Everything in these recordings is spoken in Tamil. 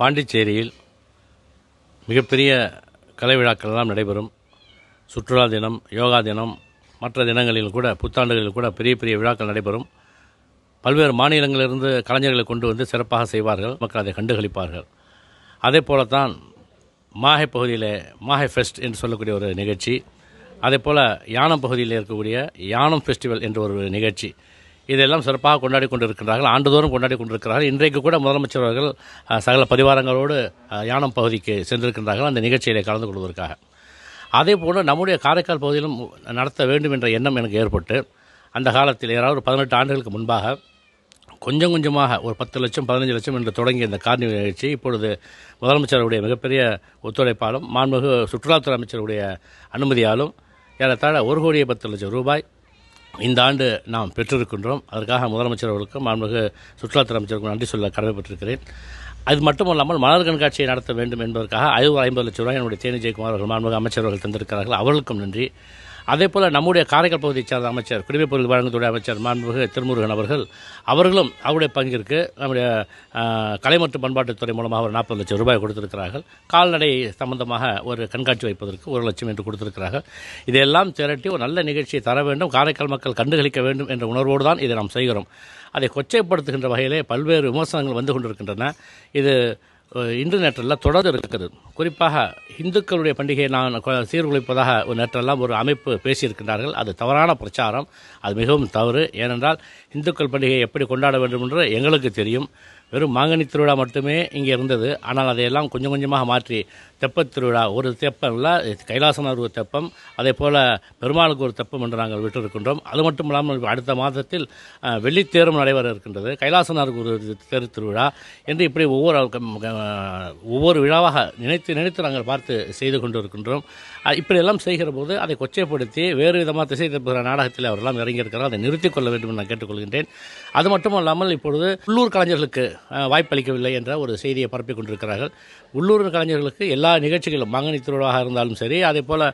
பாண்டிச்சேரியில் மிகப்பெரிய கலை விழாக்கள் எல்லாம் நடைபெறும். சுற்றுலா தினம் யோகா தினம் மற்ற தினங்களில் கூட புத்தாண்டுகளில் கூட பெரிய பெரிய விழாக்கள் நடைபெறும். பல்வேறு மாநிலங்களிலிருந்து கலைஞர்களை கொண்டு வந்து சிறப்பாக செய்வார்கள். மக்கள் அதை கண்டுகளிப்பார்கள். அதே போலத்தான் மாஹே பகுதியில் மாஹே ஃபெஸ்ட் என்று சொல்லக்கூடிய ஒரு நிகழ்ச்சி. அதே போல் யானம் பகுதியில் இருக்கக்கூடிய யானம் ஃபெஸ்டிவல் என்ற ஒரு நிகழ்ச்சி. இதெல்லாம் சிறப்பாக கொண்டாடி கொண்டிருக்கிறார்கள் ஆண்டுதோறும் கொண்டாடி கொண்டிருக்கிறார்கள். இன்றைக்கு கூட முதலமைச்சர் அவர்கள் சகல பரிவாரங்களோடு யானம் பகுதிக்கு சென்றிருக்கின்றார்கள். அந்த நிகழ்ச்சியில் கலந்து கொள்வதற்காக. அதே போல் நம்முடைய காரைக்கால் பகுதியிலும் நடத்த வேண்டும் என்ற எண்ணம் எனக்கு ஏற்பட்டு அந்த காலத்தில் ஏதாவது ஒரு பதினெட்டு ஆண்டுகளுக்கு முன்பாக கொஞ்சம் கொஞ்சமாக ஒரு பத்து லட்சம் பதினஞ்சு லட்சம் என்று தொடங்கிய இந்த கார்னிவல் நிகழ்ச்சி இப்பொழுது முதலமைச்சருடைய மிகப்பெரிய ஒத்துழைப்பாலும் மாண்புமிகு சுற்றுலாத்துறை அமைச்சருடைய அனுமதியாலும் ஏறத்தாழ ஒரு கோடியே பத்து லட்சம் ரூபாய் இந்த ஆண்டு நாம் பெற்றிருக்கின்றோம். அதற்காக முதலமைச்சர் அவர்களுக்கும் மாண்புமிகு சுற்றுலாத்துறை அமைச்சருக்கும் நன்றி சொல்ல கடமைப்பட்டிருக்கிறேன். அது மட்டுமல்லாமல் மலர் கண்காட்சியை நடத்த வேண்டும் என்பதற்காக ஐநூறு ஐம்பது லட்சம் ரூபாய் என்னுடைய தேனி ஜெயக்குமார் அவர்கள் மாண்புமிகு அமைச்சர் அவர்கள் தந்திருக்கிறார்கள். அவர்களுக்கும் நன்றி. அதே போல் நம்முடைய காரைக்கால் பகுதியைச் சேர்ந்த அமைச்சர் குடிமைப் பொருள் வழங்குத்துறை அமைச்சர் மாண்புமிகு திருமுருகன் அவர்கள் அவர்களும் அவருடைய பங்கிற்கு நம்முடைய கலை மற்றும் பண்பாட்டுத்துறை மூலமாக ஒரு நாற்பது லட்சம் ரூபாய் கொடுத்திருக்கிறார்கள். கால்நடை சம்பந்தமாக ஒரு கண்காட்சி வைப்பதற்கு ஒரு லட்சம் என்று கொடுத்திருக்கிறார்கள். இதையெல்லாம் திரட்டி ஒரு நல்ல நிகழ்ச்சியை தர வேண்டும் காரைக்கால் மக்கள் கண்டுகளிக்க வேண்டும் என்ற உணர்வோடு தான் இதை நாம் செய்கிறோம். அதை கொச்சைப்படுத்துகின்ற வகையிலே பல்வேறு விமர்சனங்கள் வந்து கொண்டிருக்கின்றன. இது இன்டர்நெட்டெல்லாம் தொடர்ந்து இருக்குது குறிப்பாக இந்துக்களுடைய பண்டிகையை நான் சீர்குலைப்பதாக ஒரு நேற்றெல்லாம் ஒரு அமைப்பு பேசியிருக்கின்றார்கள். அது தவறான பிரச்சாரம். அது மிகவும் தவறு. ஏனென்றால் இந்துக்கள் பண்டிகையை எப்படி கொண்டாட வேண்டும் என்று எங்களுக்கு தெரியும். வெறும் மாங்கனி திருவிழா மட்டுமே இங்கே இருந்தது. ஆனால் அதையெல்லாம் கொஞ்சம் கொஞ்சமாக மாற்றி தெப்பத் திருவிழா ஒரு தெப்பம் இல்லை கைலாசனார் ஒரு தெப்பம் அதே போல் பெருமாளுக்கு ஒரு தெப்பம் என்று நாங்கள் விட்டிருக்கின்றோம். அது மட்டும் இல்லாமல் அடுத்த மாதத்தில் வெள்ளித்தேரும் நடைபெற இருக்கின்றது. கைலாசனாருக்கு ஒரு தேர் திருவிழா என்று இப்படி ஒவ்வொரு ஒவ்வொரு விழாவாக நினைத்து நினைத்து நாங்கள் பார்த்து செய்து கொண்டு இருக்கின்றோம் இப்படியெல்லாம் செய்கிற போது அதை கொச்சைப்படுத்தி வேறு விதமாக திசை திருப்புகிற நாடகத்தில் அவரெல்லாம் இறங்கியிருக்கிறார். அதை நிறுத்திக் கொள்ள வேண்டும் நான் கேட்டுக்கொள்கின்றேன். அது மட்டும் அல்லாமல் இப்பொழுது உள்ளூர் கலைஞர்களுக்கு வாய்ப்பளிக்கவில்லை என்ற ஒரு செய்தியை பரப்பிக் கொண்டிருக்கிறார்கள். உள்ளூர் கலைஞர்களுக்கு எல்லா நிகழ்ச்சிகளும் மாங்கனி திருவிழாவாக இருந்தாலும் சரி அதே போல்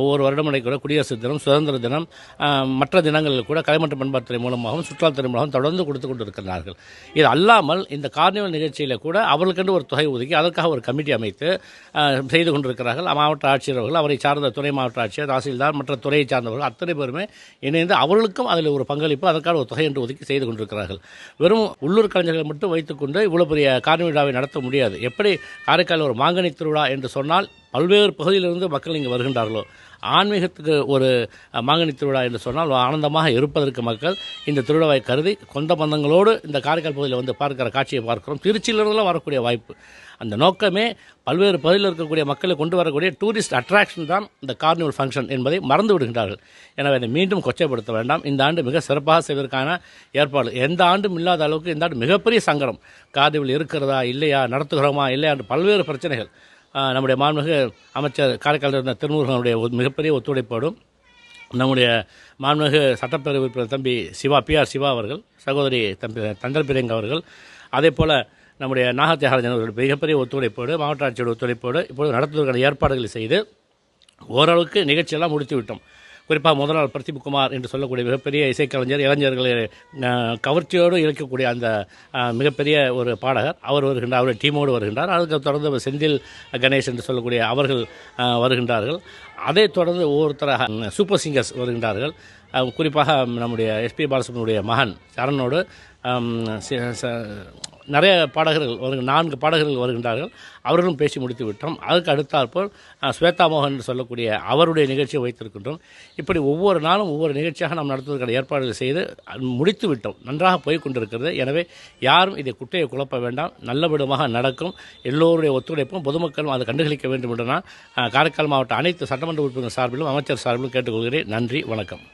ஒவ்வொரு வருடமுறை கூட குடியரசு தினம் சுதந்திர தினம் மற்ற தினங்களில் கூட கலை மற்றும் பண்பாட்டுத்துறை மூலமாகவும் சுற்றுலாத்துறை மூலமாகவும் தொடர்ந்து கொடுத்து கொண்டிருக்கிறார்கள். இது அல்லாமல் இந்த கார்னிவல் நிகழ்ச்சியில் கூட அவர்களுக்கென்று ஒரு தொகை ஒதுக்கி அதற்காக ஒரு கமிட்டி அமைத்து செய்து கொண்டிருக்கிறார்கள். மாவட்ட ஆட்சியர் அவர்கள் அவரை சார்ந்த துணை மாவட்ட ஆட்சியர் தாசில்தார் மற்ற துறையை சார்ந்தவர்கள் அத்தனை பேருமே இணைந்து அவர்களுக்கும் அதில் ஒரு பங்களிப்பு அதற்கான ஒரு தொகை என்று ஒதுக்கி செய்து கொண்டிருக்கிறார்கள். வெறும் உள்ளூர் கலைஞர்களை மட்டும் வைத்துக்கொண்டு இவ்வளோ பெரிய கார்னிவல் விழாவை நடத்த முடியாது. எப்படி காரைக்கால் ஒரு மாங்கனி திருவிழா என்று சொன்னால் பல்வேறு பகுதியிலிருந்து மக்கள் இங்கே வருகின்றார்களோ. ஆன்மீகத்துக்கு ஒரு மாங்கனி திருவிழா என்று சொன்னால் ஆனந்தமாக இருப்பதற்கு மக்கள் இந்த திருவிழாவை கருதி கொண்ட பந்தங்களோடு இந்த காரைக்கால் பகுதியில் வந்து பார்க்கிற காட்சியை பார்க்கிறோம். திருச்சியிலிருந்துலாம் வரக்கூடிய வாய்ப்பு. அந்த நோக்கமே பல்வேறு பகுதியில் இருக்கக்கூடிய மக்களை கொண்டு வரக்கூடிய டூரிஸ்ட் அட்ராக்ஷன் தான் இந்த கார்னிவல் ஃபங்க்ஷன் என்பதை மறந்து விடுகின்றார்கள். எனவே அதை மீண்டும் கொச்சைப்படுத்த வேண்டாம். இந்த ஆண்டு மிக சிறப்பாக செய்வதற்கான ஏற்பாடு. எந்த ஆண்டும் இல்லாத அளவுக்கு இந்த ஆண்டு மிகப்பெரிய சங்கடம். கார்னிவல் இருக்கிறதா இல்லையா நடத்துகிறோமா இல்லையா என்று பல்வேறு பிரச்சனைகள். நம்முடைய மாண்புமிகு அமைச்சர் காரைக்கால் இருந்த திருமுருகனுடைய மிகப்பெரிய ஒத்துழைப்போடும் நம்முடைய மாண்புமிகு சட்டப்பேரவை உறுப்பினர் தம்பி சிவா பிஆர் சிவா அவர்கள் சகோதரி தம்பி தந்தல் பிரியங்க அவர்கள் அதே போல் நம்முடைய நாகத்தியாகராஜன் அவர்கள் மிகப்பெரிய ஒத்துழைப்போடு மாவட்ட ஆட்சியோட ஒத்துழைப்போடு இப்பொழுது நடத்துவதற்கான ஏற்பாடுகளை செய்து ஓரளவுக்கு நிகழ்ச்சியெல்லாம் முடித்து விட்டோம் குறிப்பாக முதல் நாள் பிரதீப் குமார் என்று சொல்லக்கூடிய மிகப்பெரிய இசைக்கலைஞர் இளைஞர்களை கவர்ச்சியோடு இழைக்கக்கூடிய அந்த மிகப்பெரிய ஒரு பாடகர். அவர் வருகின்றார் அவருடைய டீமோடு வருகின்றார். அதுக்கு தொடர்ந்து செந்தில் கணேஷ் என்று சொல்லக்கூடிய அவர்கள் வருகின்றார்கள். அதைத் தொடர்ந்து ஒவ்வொருத்தராக சூப்பர் சிங்கர்ஸ் வருகின்றார்கள். குறிப்பாக நம்முடைய எஸ்பி பாலசுப்ரமணியுடைய மகன் சரணோடு ச- நிறைய பாடகர்கள் வருக நான்கு பாடகர்கள் வருகின்றார்கள். அவர்களும் பேசி முடித்து விட்டோம். அதுக்கு அடுத்தாற்போல் ஸ்வேதா மோகன் என்று சொல்லக்கூடிய அவருடைய நிகழ்ச்சியை வைத்திருக்கின்றோம். இப்படி ஒவ்வொரு நாளும் ஒவ்வொரு நிகழ்ச்சியாக நாம் நடத்துவதற்கான ஏற்பாடுகள் செய்து முடித்து விட்டோம். நன்றாக போய் கொண்டிருக்கிறது. எனவே யாரும் இதை குட்டையை குழப்ப வேண்டாம். நல்லவிடமாக நடக்கும். எல்லோருடைய ஒத்துழைப்பும் பொதுமக்களும் அதை கண்டுகளிக்க வேண்டும் என்று நான் காரைக்கால் மாவட்ட அனைத்து சட்டமன்ற உறுப்பினர் சார்பிலும் அமைச்சர் சார்பிலும் கேட்டுக்கொள்கிறேன். நன்றி வணக்கம்.